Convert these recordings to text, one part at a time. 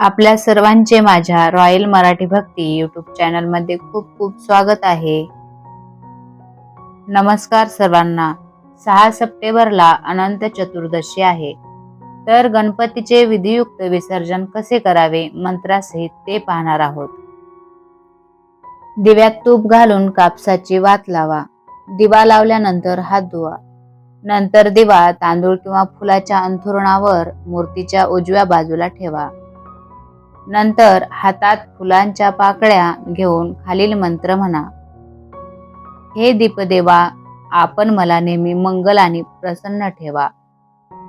आपल्या सर्वांचे माझ्या रॉयल मराठी भक्ती यूट्यूब चॅनलमध्ये खूप खूप स्वागत आहे. नमस्कार सर्वांना. सहा सप्टेंबरला अनंत चतुर्दशी आहे. तर गणपतीचे विधियुक्त विसर्जन कसे करावे? मंत्रासहित ते पाहणार आहोत. दिव्यात तूप घालून कापसाची वात लावा. दिवा लावल्यानंतर हात धुवा. नंतर दिवा तांदूळ किंवा फुलाच्या अंथरुणावर मूर्तीच्या उजव्या बाजूला ठेवा. नंतर हातात फुलांच्या पाकळ्या घेऊन खालील मंत्र म्हणा. हे दीपदेवा आपण मला नेहमी मंगल आणि प्रसन्न ठेवा.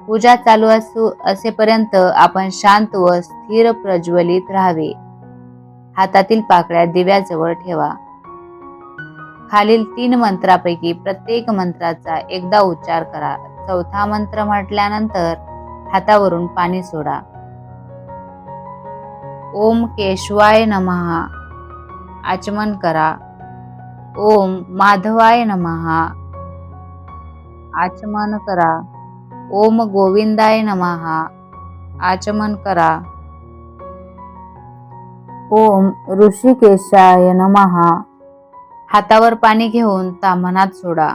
पूजा चालू असू असेपर्यंत आपण शांत व स्थिर प्रज्वलित राहावे. हातातील पाकळ्या दिव्याजवळ ठेवा. खालील तीन मंत्रापैकी प्रत्येक मंत्राचा एकदा उच्चार करा. चौथा मंत्र म्हटल्यानंतर हातावरून पाणी सोडा. ओम केशवाय नमहा आचमन करा. ओम माधवाय नमहा आचमन करा. ओम गोविंदाय नमहा आचमन करा. ओम ऋषिकेशाय नमहा हातावर पाणी घेऊन तामनात सोडा.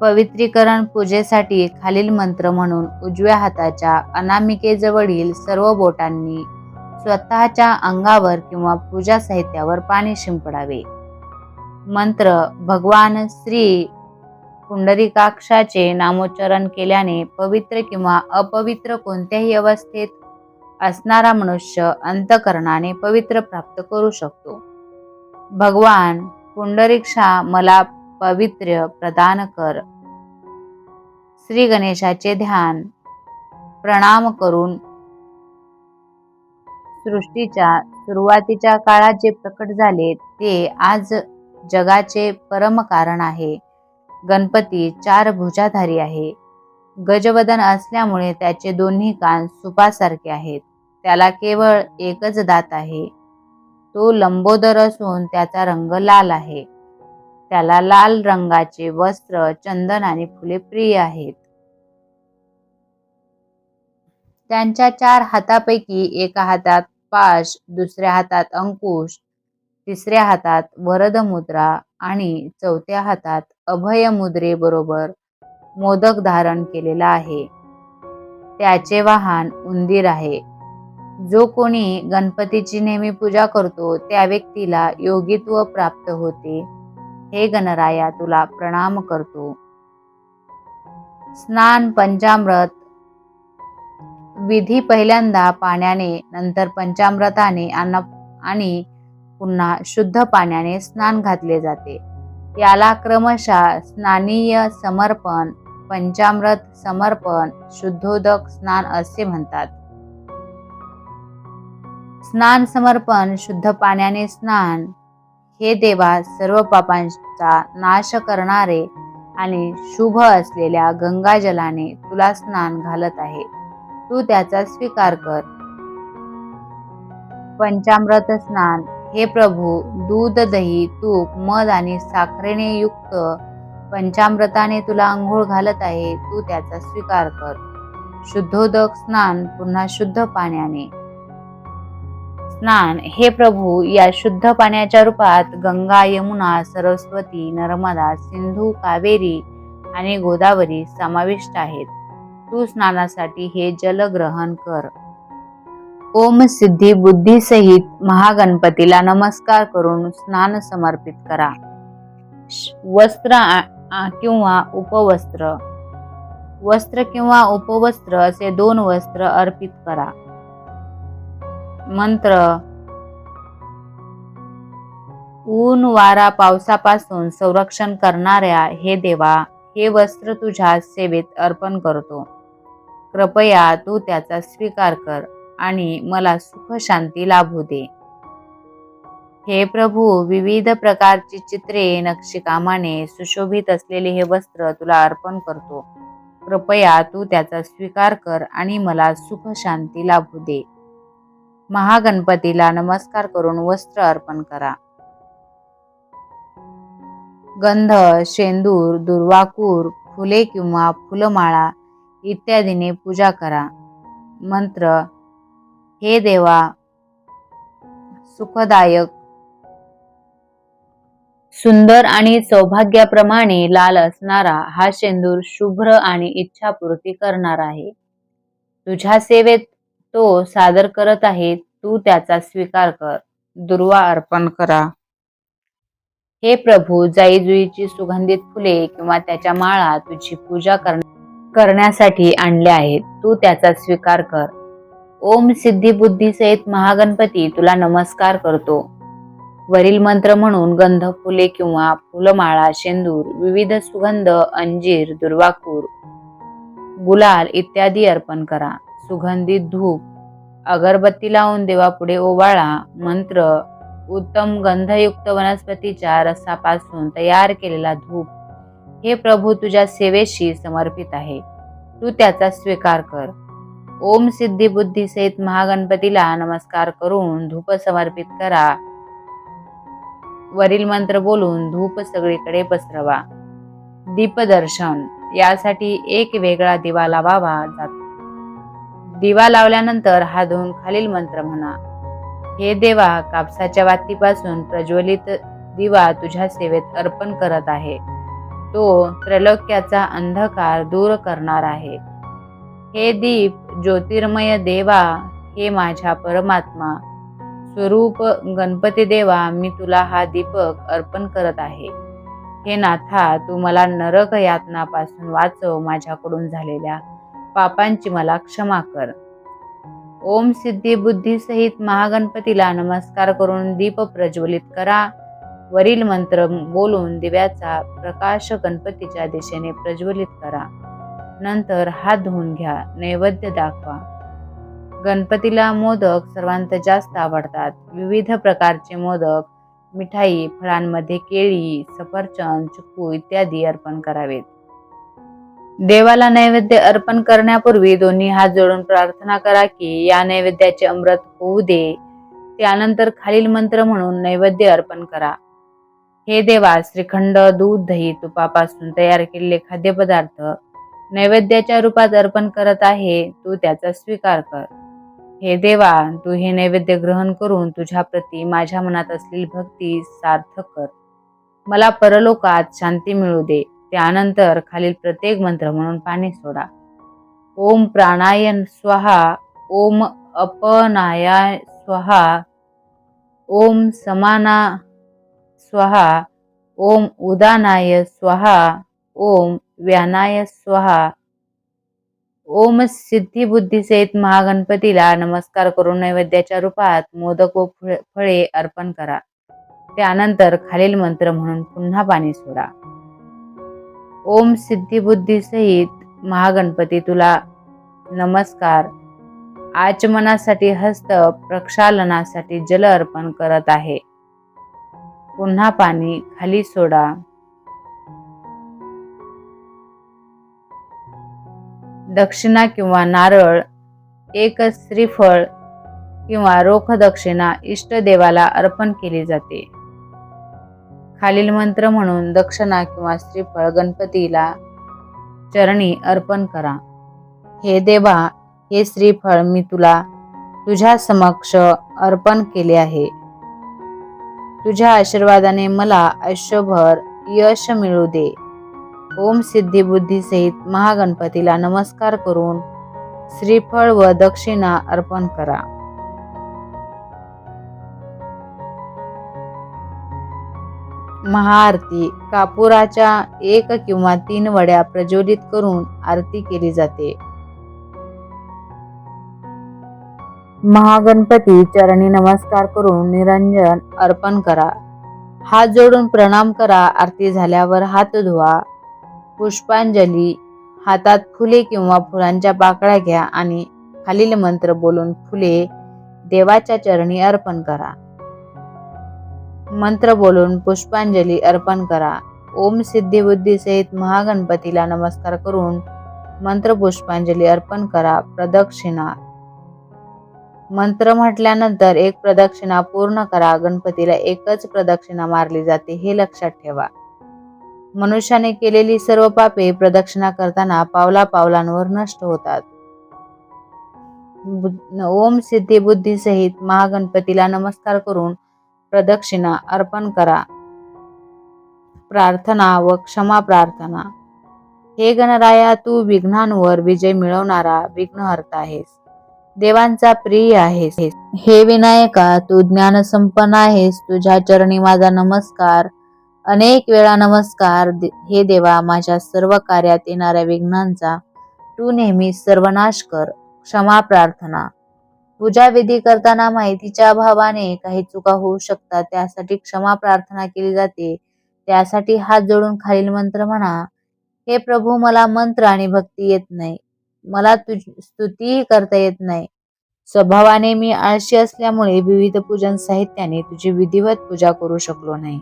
पवित्रीकरण पूजेसाठी खालील मंत्र म्हणून उजव्या हाताच्या अनामिकेजवळील सर्व बोटांनी स्वतःच्या अंगावर किंवा पूजा साहित्यावर पाणी शिंपडावे. मंत्र भगवान श्री पुंडरीकाक्षाचे नामोच्चारण केल्याने पवित्र किंवा अपवित्र कोणत्याही अवस्थेत असणारा मनुष्य अंतकरणाने पवित्र प्राप्त करू शकतो. भगवान पुंडरीक्षा मला पवित्र प्रदान कर. श्री गणेशाचे ध्यान प्रणाम करून सृष्टीच्या सुरुवातीच्या काळात जे प्रकट झाले ते आज जगाचे परम कारण आहे. गणपती चार भुजाधारी आहे. गजवदन असल्यामुळे त्याचे दोन्ही कान सुपासारखे आहेत. त्याला केवळ एकच दात आहे. तो लंबोदर असून त्याचा रंग लाल आहे. त्याला लाल रंगाचे वस्त्र चंदन आणि फुले प्रिय आहेत. त्यांच्या चार हातापैकी एका हातात पाश दुसऱ्या हातात अंकुश तिसऱ्या हातात वरद मुद्रा आणि चौथ्या हातात अभय मुद्रेबरोबर मोदक धारण केलेला आहे. त्याचे वाहन उंदीर आहे. जो कोणी गणपतीची नेहमी पूजा करतो त्या व्यक्तीला योगित्व प्राप्त होते. हे गणराया तुला प्रणाम करतो. स्नान पंचामृत. विधी पहिल्यांदा पाण्याने नंतर पंचामृताने अन्न आणि पुन्हा शुद्ध पाण्याने स्नान घातले जाते. याला क्रमशः स्नानीय समर्पण पंचामृत समर्पण शुद्धोदक स्नान असे म्हणतात. स्नान समर्पण शुद्ध पाण्याने स्नान हे देवा सर्व पापांचा नाश करणारे आणि शुभ असलेल्या गंगाजलाने तुला स्नान घालत आहे. तू त्याचा स्वीकार कर. पंचामृत स्नान. हे प्रभू दूध दही तूप मध आणि साखरेने युक्त पंचामृताने तुला आंघोळ घालत आहे. तू त्याचा स्वीकार कर. शुद्धोदक स्नान पुन्हा शुद्ध पाण्याने. स्नान. हे प्रभू या शुद्ध पाण्याच्या रूपात गंगा यमुना सरस्वती नर्मदा सिंधू कावेरी आणि गोदावरी समाविष्ट आहेत. तू स्नानासाठी हे जल ग्रहण कर. ओम सिद्धी बुद्धी सहित महागणपतीला नमस्कार करून स्नान समर्पित करा. श- वस्त्र आ- किंवा उपवस्त्र. वस्त्र किंवा उपवस्त्र असे दोन वस्त्र अर्पित करा. मंत्र. ऊन वारा पावसापासून संरक्षण करणाऱ्या हे देवा हे वस्त्र तुझ्या सेवेत अर्पण करतो. कृपया तू त्याचा स्वीकार कर आणि मला सुख शांती लाभू दे. हे प्रभू विविध प्रकारची चित्रे नक्षीकामाने सुशोभित असलेले हे वस्त्र तुला अर्पण करतो. कृपया तू त्याचा स्वीकार कर आणि मला सुख शांती लाभू दे. महागणपतीला नमस्कार करून वस्त्र अर्पण करा. गंध शेंदूर दुर्वाकूर फुले किंवा फुलमाळा इत्यादीने पूजा करा. मंत्र हे देवा सुखदायक सुंदर आणि सौभाग्याप्रमाणे लाल असणारा हा शेंदूर शुभ्र आणि इच्छापूर्ती करणार आहे. तुझ्या सेवेत तो सादर करत आहे तू त्याचा स्वीकार कर. दुर्वा अर्पण करा. हे प्रभू जाई जुईची सुगंधित फुले किंवा त्याच्या माळा तुझी पूजा करण्यासाठी आणल्या आहेत. तू त्याचा स्वीकार कर. ओम सिद्धी बुद्धी सहित महागणपती तुला नमस्कार करतो. वरील मंत्र म्हणून गंध फुले किंवा फुलमाळा शेंदूर विविध सुगंध अंजीर दुर्वाकूर गुलाल इत्यादी अर्पण करा. सुगंधित धूप. अगरबत्ती लावून देवापुढे ओवाळा. मंत्र उत्तम गंधयुक्त वनस्पतीच्या रसापासून तयार केलेला धूप. हे प्रभू तुझ्या सेवेशी समर्पित आहे. तू त्याचा स्वीकार कर. ओम सिद्धी बुद्धी सहित महागणपतीला नमस्कार करून धूप समर्पित करा. वरील मंत्र बोलून धूप सगळीकडे पसरवा. दीपदर्शन यासाठी एक वेगळा दिवा लावावा जातो. दिवा लावल्यानंतर हा धुवून खालील मंत्र म्हणा. हे देवा कापसाच्या वातीपासून प्रज्वलित दिवा तुझ्या सेवेत अर्पण करत आहे. तो त्रैलोक्याचा अंधकार दूर करणार आहे. हे दीप ज्योतिर्मय देवा हे माझ्या परमात्मा. स्वरूप गणपती देवा मी तुला हा दीपक अर्पण करत आहे. हे नाथा तू मला नरक यातनापासून वाचव माझ्याकडून झालेल्या पापांची मला क्षमा कर. ओम सिद्धी बुद्धी सहित महागणपतीला नमस्कार करून दीप प्रज्वलित करा. वरील मंत्र बोलून दिव्याचा प्रकाश गणपतीच्या दिशेने प्रज्वलित करा. नंतर हात धुवून घ्या नैवेद्य दाखवा. गणपतीला मोदक सर्वांत जास्त आवडतात. विविध प्रकारचे मोदक मिठाई फळांमध्ये केळी सफरचंद चिकू इत्यादी अर्पण करावेत. देवाला नैवेद्य अर्पण करण्यापूर्वी दोन्ही हात जोडून प्रार्थना करा की या नैवेद्याचे अमृत होऊ दे. त्यानंतर खालील मंत्र म्हणून नैवेद्य अर्पण करा. हे देवा श्रीखंड दूध दही तुपापासून तयार केलेले खाद्यपदार्थ नैवेद्याच्या रूपात अर्पण करत आहे तू त्याचा स्वीकार कर. हे देवा तू हे नैवेद्य ग्रहण करून तुझ्या प्रती माझ्या मनात असलेली भक्ती सार्थक कर. मला परलोकात शांती मिळू दे. त्यानंतर खालील प्रत्येक मंत्र म्हणून पाणी सोडा. ओम प्राणायन स्वाहा ओम अपनाया स्वाहा ओम समाना स्वाहा ओम उदानाय स्वाहा ओम व्यानाय स्वाहा. ओम सिद्धी सहित महागणपतीला नमस्कार करून नैवेद्याच्या रूपात मोदक व फळ- फळे अर्पण करा. त्यानंतर खालील मंत्र म्हणून पुन्हा पाणी सोडा. ओम सिद्धिबुद्धी सहित महागणपती तुला नमस्कार. आचमनासाठी हस्त प्रक्षालनासाठी जल अर्पण करत आहे. पुन्हा पाणी खाली सोडा. दक्षिणा किंवा नारळ एक श्रीफळ किंवा रोख दक्षिणा इष्टदेवाला अर्पण केली जाते. खालील मंत्र म्हणून दक्षिणा किंवा श्रीफळ गणपतीला चरणी अर्पण करा. हे देवा हे श्रीफळ मी तुला तुझ्या समक्ष अर्पण केले आहे. तुझ्या आशीर्वादाने मला आयुष्यभर यश मिळू दे. ओम सिद्धी बुद्धी सहित महागणपतीला नमस्कार करून श्रीफळ व दक्षिणा अर्पण करा. महाआरती कापुराच्या एक किंवा तीन वड्या प्रज्वलित करून आरती केली जाते. महागणपती चरणी नमस्कार करून निरंजन अर्पण करा. हात जोडून प्रणाम करा आरती झाल्यावर हात धुवा. पुष्पांजली हातात फुले किंवा फुलांच्या पाकळ्या घ्या आणि खालील मंत्र बोलून फुले देवाच्या चरणी अर्पण करा. मंत्र बोलून पुष्पांजली अर्पण करा. ओम सिद्धिबुद्धी सहित महागणपतीला नमस्कार करून मंत्र पुष्पांजली अर्पण करा. प्रदक्षिणा. मंत्र म्हटल्यानंतर एक प्रदक्षिणा पूर्ण करा. गणपतीला एकच प्रदक्षिणा मारली जाते हे लक्षात ठेवा. मनुष्याने केलेली सर्व पापे प्रदक्षिणा करताना पावला पावलांवर नष्ट होतात. बुद्ध- ओम सिद्धी बुद्धी सहित महागणपतीला नमस्कार करून प्रदक्षिणा अर्पण करा. प्रार्थना व क्षमा प्रार्थना. हे गणराया तू विघ्नांवर विजय मिळवणारा विघ्नहर्ता आहेस. देवांचा प्रिय आहेस. हे विनायका तू ज्ञान संपन्न आहेस. तुझ्या चरणी माझा नमस्कार. अनेक वेळा नमस्कार. हे देवा माझ्या सर्व कार्यात येणाऱ्या विघ्नांचा तू नेहमी सर्वनाश कर. क्षमा प्रार्थना. पूजा विधी करताना माहितीच्या अभावाने काही चुका होऊ शकतात. त्यासाठी क्षमा प्रार्थना केली जाते. त्यासाठी हात जोडून खालील मंत्र म्हणा हे प्रभू मला मंत्र आणि भक्ती येत नाही. मला स्तुतीही करता येत नाही. स्वभावाने मी आळशी असल्यामुळे विविध पूजन साहित्याने तुझी विधिवत पूजा करू शकलो नाही.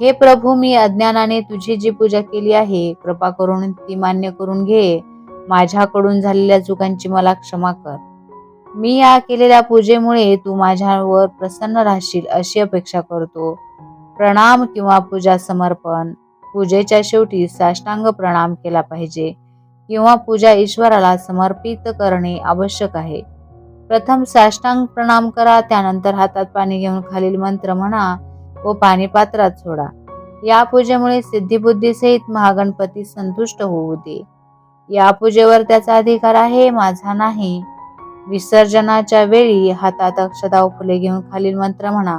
हे प्रभू मी अज्ञानाने तुझी जी पूजा केली आहे कृपा करून ती मान्य करून घे. माझ्याकडून झालेल्या चुकांची मला क्षमा कर. मी या केलेल्या पूजेमुळे तू माझ्यावर प्रसन्न राहशील अशी अपेक्षा करतो. प्रणाम किंवा पूजा समर्पण. पूजेच्या शेवटी साष्टांग प्रणाम केला पाहिजे किंवा पूजा ईश्वराला समर्पित करणे आवश्यक आहे. प्रथम साष्टांग प्रणाम करा त्यानंतर हातात पाणी घेऊन खालील मंत्र म्हणा व पाणी पात्रात सोडा. या पूजेमुळे सिद्धिबुद्धीसहित महागणपती संतुष्ट होऊ दे. या पूजेवर त्याचा अधिकार आहे माझा नाही. विसर्जनाच्या वेळी हातात अक्षदाव फुले घेऊन खालील मंत्र म्हणा.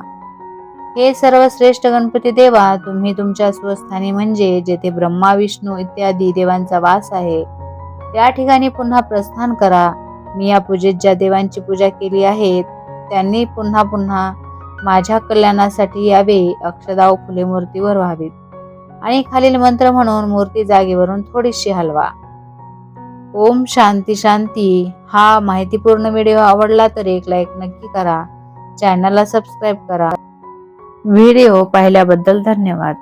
हे सर्वश्रेष्ठ गणपती देवा तुम्ही तुमच्या स्वस्थानी म्हणजे जेथे ब्रह्मा विष्णू इत्यादी देवांचा वास आहे त्या ठिकाणी पुन्हा प्रस्थान करा. मी या पूजेत ज्या देवांची पूजा केली आहे त्यांनी पुन्हा पुन्हा माझ्या कल्याणासाठी यावे अक्षदाव फुले मूर्तीवर व्हावीत. आणि खालील मंत्र म्हणून मूर्ती जागेवरून थोडीशी हलवा. ओम शांती शांती. हा माहितीपूर्ण व्हिडिओ आवडला तर एक लाईक नक्की करा. चॅनलला सबस्क्राईब करा. व्हिडिओ पाहिल्याबद्दल धन्यवाद.